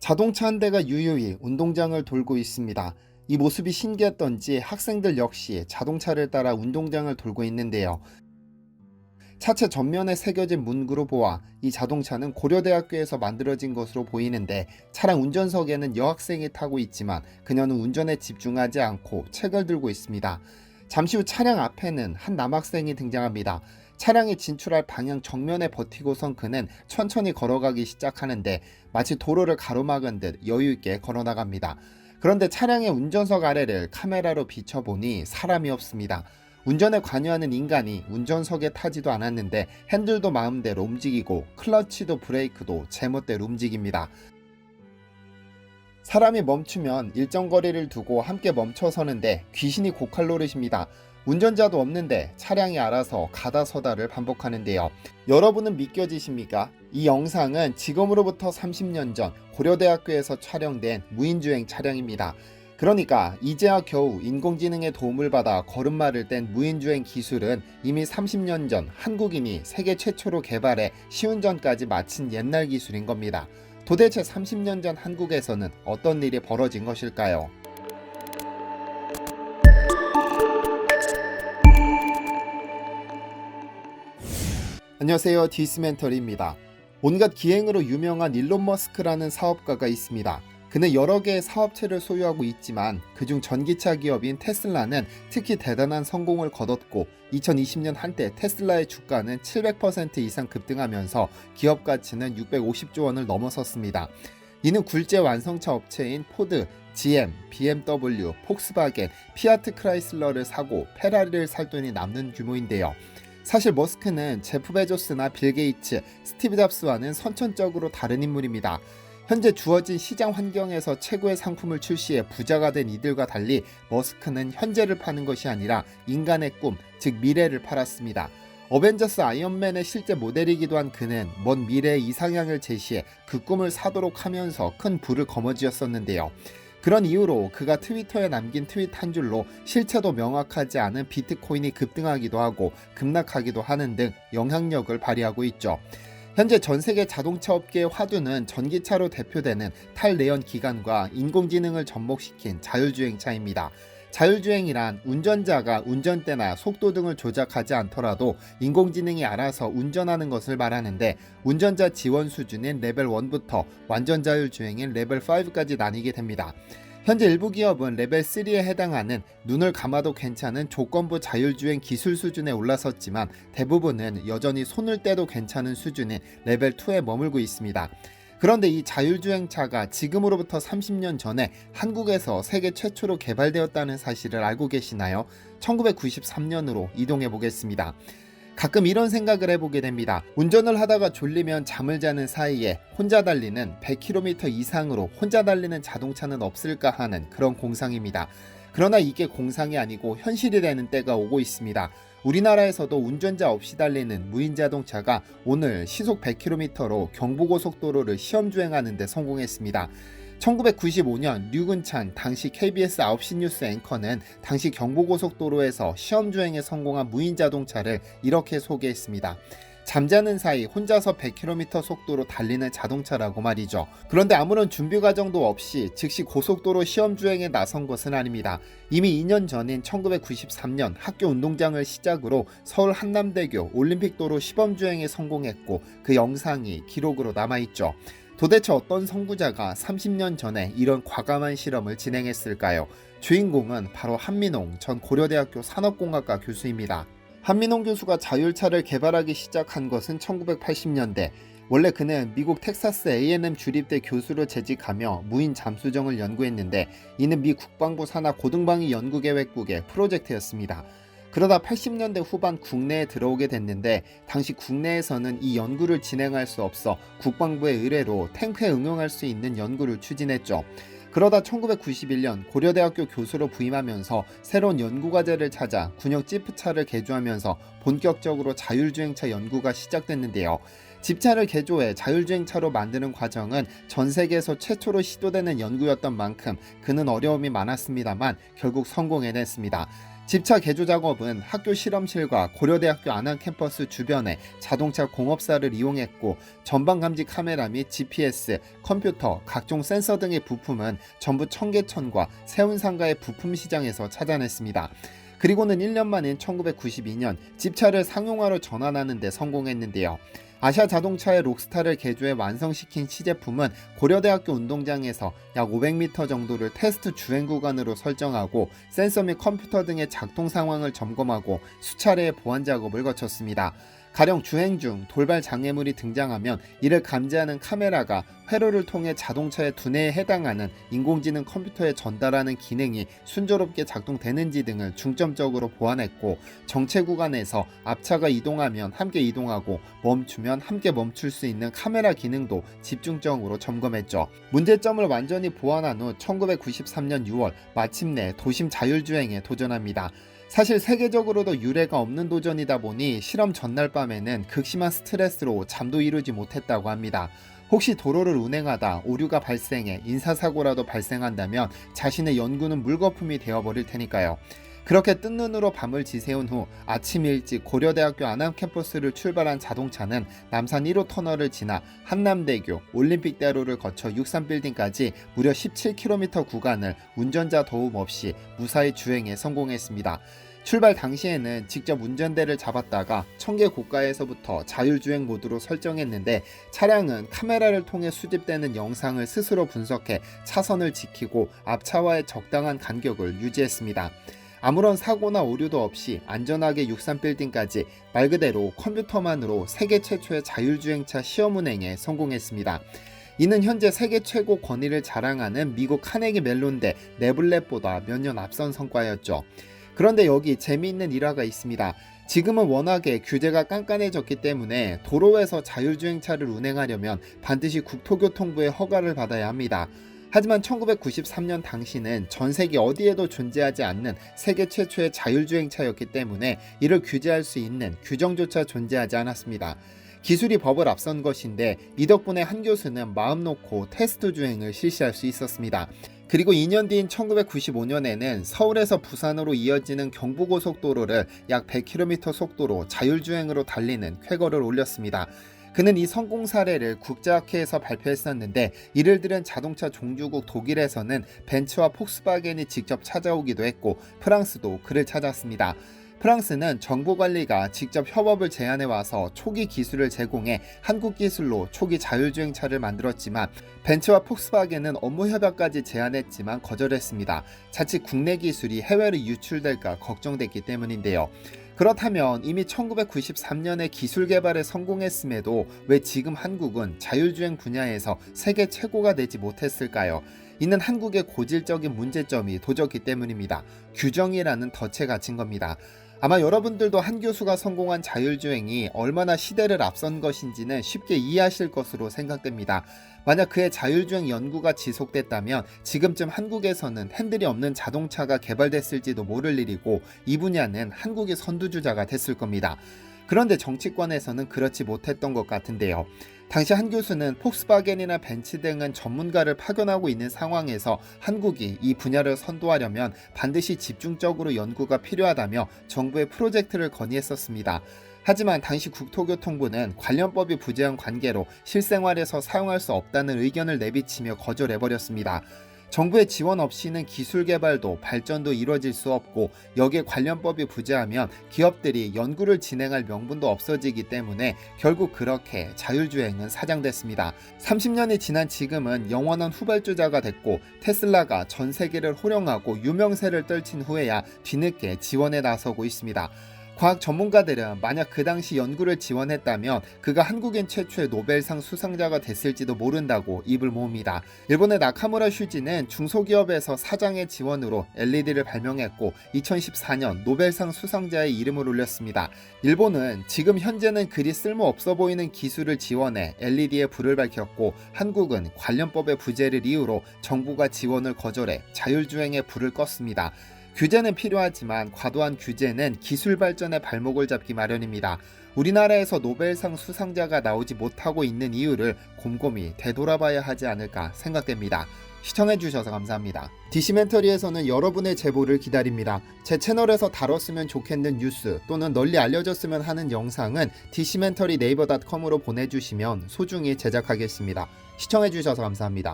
자동차 한 대가 유유히 운동장을 돌고 있습니다. 이 모습이 신기했던지 학생들 역시 자동차를 따라 운동장을 돌고 있는데요. 차체 전면에 새겨진 문구로 보아 이 자동차는 고려대학교에서 만들어진 것으로 보이는데 차량 운전석에는 여학생이 타고 있지만 그녀는 운전에 집중하지 않고 책을 들고 있습니다. 잠시 후 차량 앞에는 한 남학생이 등장합니다. 차량이 진출할 방향 정면에 버티고선 그는 천천히 걸어가기 시작하는데 마치 도로를 가로막은 듯 여유있게 걸어나갑니다. 그런데 차량의 운전석 아래를 카메라로 비춰보니 사람이 없습니다. 운전에 관여하는 인간이 운전석에 타지도 않았는데 핸들도 마음대로 움직이고 클러치도 브레이크도 제멋대로 움직입니다. 사람이 멈추면 일정 거리를 두고 함께 멈춰서는데 귀신이 고칼 노릇입니다. 운전자도 없는데 차량이 알아서 가다 서다를 반복하는데요. 여러분은 믿겨지십니까? 이 영상은 지금으로부터 30년 전 고려대학교에서 촬영된 무인주행 차량입니다. 그러니까 이제야 겨우 인공지능의 도움을 받아 걸음마를 뗀 무인주행 기술은 이미 30년 전 한국인이 세계 최초로 개발해 시운전까지 마친 옛날 기술인 겁니다. 도대체 30년 전 한국에서는 어떤 일이 벌어진 것일까요? 안녕하세요. 디스멘터리입니다. 온갖 기행으로 유명한 일론 머스크라는 사업가가 있습니다. 그는 여러 개의 사업체를 소유하고 있지만 그중 전기차 기업인 테슬라는 특히 대단한 성공을 거뒀고 2020년 한때 테슬라의 주가는 700% 이상 급등하면서 기업 가치는 650조 원을 넘어섰습니다. 이는 굴제 완성차 업체인 포드, GM, BMW, 폭스바겐, 피아트 크라이슬러를 사고 페라리를 살 돈이 남는 규모인데요. 사실 머스크는 제프 베조스나 빌 게이츠, 스티브 잡스와는 선천적으로 다른 인물입니다. 현재 주어진 시장 환경에서 최고의 상품을 출시해 부자가 된 이들과 달리 머스크는 현재를 파는 것이 아니라 인간의 꿈, 즉 미래를 팔았습니다. 어벤져스 아이언맨의 실제 모델이기도 한 그는 먼 미래의 이상향을 제시해 그 꿈을 사도록 하면서 큰 부를 거머쥐었었는데요. 그런 이유로 그가 트위터에 남긴 트윗 한 줄로 실체도 명확하지 않은 비트코인이 급등하기도 하고 급락하기도 하는 등 영향력을 발휘하고 있죠. 현재 전 세계 자동차 업계의 화두는 전기차로 대표되는 탈내연 기관과 인공지능을 접목시킨 자율주행차입니다. 자율주행이란 운전자가 운전대나 속도 등을 조작하지 않더라도 인공지능이 알아서 운전하는 것을 말하는데 운전자 지원 수준인 레벨 1부터 완전 자율주행인 레벨 5까지 나뉘게 됩니다. 현재 일부 기업은 레벨 3에 해당하는 눈을 감아도 괜찮은 조건부 자율주행 기술 수준에 올라섰지만 대부분은 여전히 손을 떼도 괜찮은 수준인 레벨 2에 머물고 있습니다. 그런데 이 자율주행차가 지금으로부터 30년 전에 한국에서 세계 최초로 개발되었다는 사실을 알고 계시나요? 1993년으로 이동해 보겠습니다. 가끔 이런 생각을 해보게 됩니다. 운전을 하다가 졸리면 잠을 자는 사이에 혼자 달리는 100km 이상으로 혼자 달리는 자동차는 없을까 하는 그런 공상입니다. 그러나 이게 공상이 아니고 현실이 되는 때가 오고 있습니다. 우리나라에서도 운전자 없이 달리는 무인 자동차가 오늘 시속 100km로 경부고속도로를 시험 주행하는 데 성공했습니다. 1995년 류근찬 당시 KBS 9시 뉴스 앵커는 당시 경부고속도로에서 시험 주행에 성공한 무인 자동차를 이렇게 소개했습니다. 잠자는 사이 혼자서 100km 속도로 달리는 자동차라고 말이죠. 그런데 아무런 준비 과정도 없이 즉시 고속도로 시험 주행에 나선 것은 아닙니다. 이미 2년 전인 1993년 학교 운동장을 시작으로 서울 한남대교 올림픽도로 시범 주행에 성공했고 그 영상이 기록으로 남아있죠. 도대체 어떤 선구자가 30년 전에 이런 과감한 실험을 진행했을까요? 주인공은 바로 한민홍 전 고려대학교 산업공학과 교수입니다. 한민홍 교수가 자율차를 개발하기 시작한 것은 1980년대. 원래 그는 미국 텍사스 A&M 주립대 교수로 재직하며 무인 잠수정을 연구했는데 이는 미 국방부 산하 고등방위 연구계획국의 프로젝트였습니다. 그러다 80년대 후반 국내에 들어오게 됐는데 당시 국내에서는 이 연구를 진행할 수 없어 국방부의 의뢰로 탱크에 응용할 수 있는 연구를 추진했죠. 그러다 1991년 고려대학교 교수로 부임하면서 새로운 연구과제를 찾아 군용 지프차를 개조하면서 본격적으로 자율주행차 연구가 시작됐는데요. 집차를 개조해 자율주행차로 만드는 과정은 전 세계에서 최초로 시도되는 연구였던 만큼 그는 어려움이 많았습니다만 결국 성공해냈습니다. 집차 개조 작업은 학교 실험실과 고려대학교 안암 캠퍼스 주변에 자동차 공업사를 이용했고 전방 감지 카메라 및 GPS, 컴퓨터, 각종 센서 등의 부품은 전부 청계천과 세운상가의 부품 시장에서 찾아냈습니다. 그리고는 1년 만인 1992년 집차를 상용화로 전환하는 데 성공했는데요. 아시아 자동차의 록스타를 개조해 완성시킨 시제품은 고려대학교 운동장에서 약 500m 정도를 테스트 주행 구간으로 설정하고 센서 및 컴퓨터 등의 작동 상황을 점검하고 수차례의 보안 작업을 거쳤습니다. 가령 주행 중 돌발 장애물이 등장하면 이를 감지하는 카메라가 회로를 통해 자동차의 두뇌에 해당하는 인공지능 컴퓨터에 전달하는 기능이 순조롭게 작동되는지 등을 중점적으로 보완했고 정체 구간에서 앞차가 이동하면 함께 이동하고 멈추면 함께 멈출 수 있는 카메라 기능도 집중적으로 점검했죠. 문제점을 완전히 보완한 후 1993년 6월 마침내 도심 자율주행에 도전합니다. 사실 세계적으로도 유례가 없는 도전이다 보니 실험 전날 밤에는 극심한 스트레스로 잠도 이루지 못했다고 합니다. 혹시 도로를 운행하다 오류가 발생해 인사사고라도 발생한다면 자신의 연구는 물거품이 되어버릴 테니까요. 그렇게 뜬 눈으로 밤을 지새운 후 아침 일찍 고려대학교 안암 캠퍼스를 출발한 자동차는 남산 1호 터널을 지나 한남대교, 올림픽대로를 거쳐 63빌딩까지 무려 17km 구간을 운전자 도움 없이 무사히 주행에 성공했습니다. 출발 당시에는 직접 운전대를 잡았다가 청계 고가에서부터 자율주행 모드로 설정했는데 차량은 카메라를 통해 수집되는 영상을 스스로 분석해 차선을 지키고 앞차와의 적당한 간격을 유지했습니다. 아무런 사고나 오류도 없이 안전하게 63빌딩까지 말 그대로 컴퓨터만으로 세계 최초의 자율주행차 시험 운행에 성공했습니다. 이는 현재 세계 최고 권위를 자랑하는 미국 카네기 멜론대 네블렛보다 몇 년 앞선 성과였죠. 그런데 여기 재미있는 일화가 있습니다. 지금은 워낙에 규제가 깐깐해졌기 때문에 도로에서 자율주행차를 운행하려면 반드시 국토교통부의 허가를 받아야 합니다. 하지만 1993년 당시는 전 세계 어디에도 존재하지 않는 세계 최초의 자율주행차였기 때문에 이를 규제할 수 있는 규정조차 존재하지 않았습니다. 기술이 법을 앞선 것인데 이 덕분에 한 교수는 마음 놓고 테스트 주행을 실시할 수 있었습니다. 그리고 2년 뒤인 1995년에는 서울에서 부산으로 이어지는 경부고속도로를 약 100km 속도로 자율주행으로 달리는 쾌거를 올렸습니다. 그는 이 성공 사례를 국제학회에서 발표했었는데 이를 들은 자동차 종주국 독일에서는 벤츠와 폭스바겐이 직접 찾아오기도 했고 프랑스도 그를 찾았습니다. 프랑스는 정부 관리가 직접 협업을 제안해 와서 초기 기술을 제공해 한국 기술로 초기 자율주행차를 만들었지만 벤츠와 폭스바겐은 업무 협약까지 제안했지만 거절했습니다. 자칫 국내 기술이 해외로 유출될까 걱정됐기 때문인데요. 그렇다면 이미 1993년에 기술 개발에 성공했음에도 왜 지금 한국은 자율주행 분야에서 세계 최고가 되지 못했을까요? 이는 한국의 고질적인 문제점이 도졌기 때문입니다. 규정이라는 덫에 갇힌 겁니다. 아마 여러분들도 한 교수가 성공한 자율주행이 얼마나 시대를 앞선 것인지는 쉽게 이해하실 것으로 생각됩니다. 만약 그의 자율주행 연구가 지속됐다면 지금쯤 한국에서는 핸들이 없는 자동차가 개발됐을지도 모를 일이고 이 분야는 한국의 선두주자가 됐을 겁니다. 그런데 정치권에서는 그렇지 못했던 것 같은데요. 당시 한 교수는 폭스바겐이나 벤츠 등은 전문가를 파견하고 있는 상황에서 한국이 이 분야를 선도하려면 반드시 집중적으로 연구가 필요하다며 정부의 프로젝트를 건의했었습니다. 하지만 당시 국토교통부는 관련법이 부재한 관계로 실생활에서 사용할 수 없다는 의견을 내비치며 거절해버렸습니다. 정부의 지원 없이는 기술 개발도 발전도 이루어질 수 없고 여기에 관련법이 부재하면 기업들이 연구를 진행할 명분도 없어지기 때문에 결국 그렇게 자율주행은 사장됐습니다. 30년이 지난 지금은 영원한 후발주자가 됐고 테슬라가 전 세계를 호령하고 유명세를 떨친 후에야 뒤늦게 지원에 나서고 있습니다. 과학 전문가들은 만약 그 당시 연구를 지원했다면 그가 한국인 최초의 노벨상 수상자가 됐을지도 모른다고 입을 모읍니다. 일본의 나카무라 슈지는 중소기업에서 사장의 지원으로 LED를 발명했고 2014년 노벨상 수상자의 이름을 올렸습니다. 일본은 지금 현재는 그리 쓸모없어 보이는 기술을 지원해 LED에 불을 밝혔고 한국은 관련법의 부재를 이유로 정부가 지원을 거절해 자율주행에 불을 껐습니다. 규제는 필요하지만 과도한 규제는 기술 발전의 발목을 잡기 마련입니다. 우리나라에서 노벨상 수상자가 나오지 못하고 있는 이유를 곰곰이 되돌아봐야 하지 않을까 생각됩니다. 시청해주셔서 감사합니다. 디시멘터리에서는 여러분의 제보를 기다립니다. 제 채널에서 다뤘으면 좋겠는 뉴스 또는 널리 알려졌으면 하는 영상은 디시멘터리 네이버 닷컴으로 보내주시면 소중히 제작하겠습니다. 시청해주셔서 감사합니다.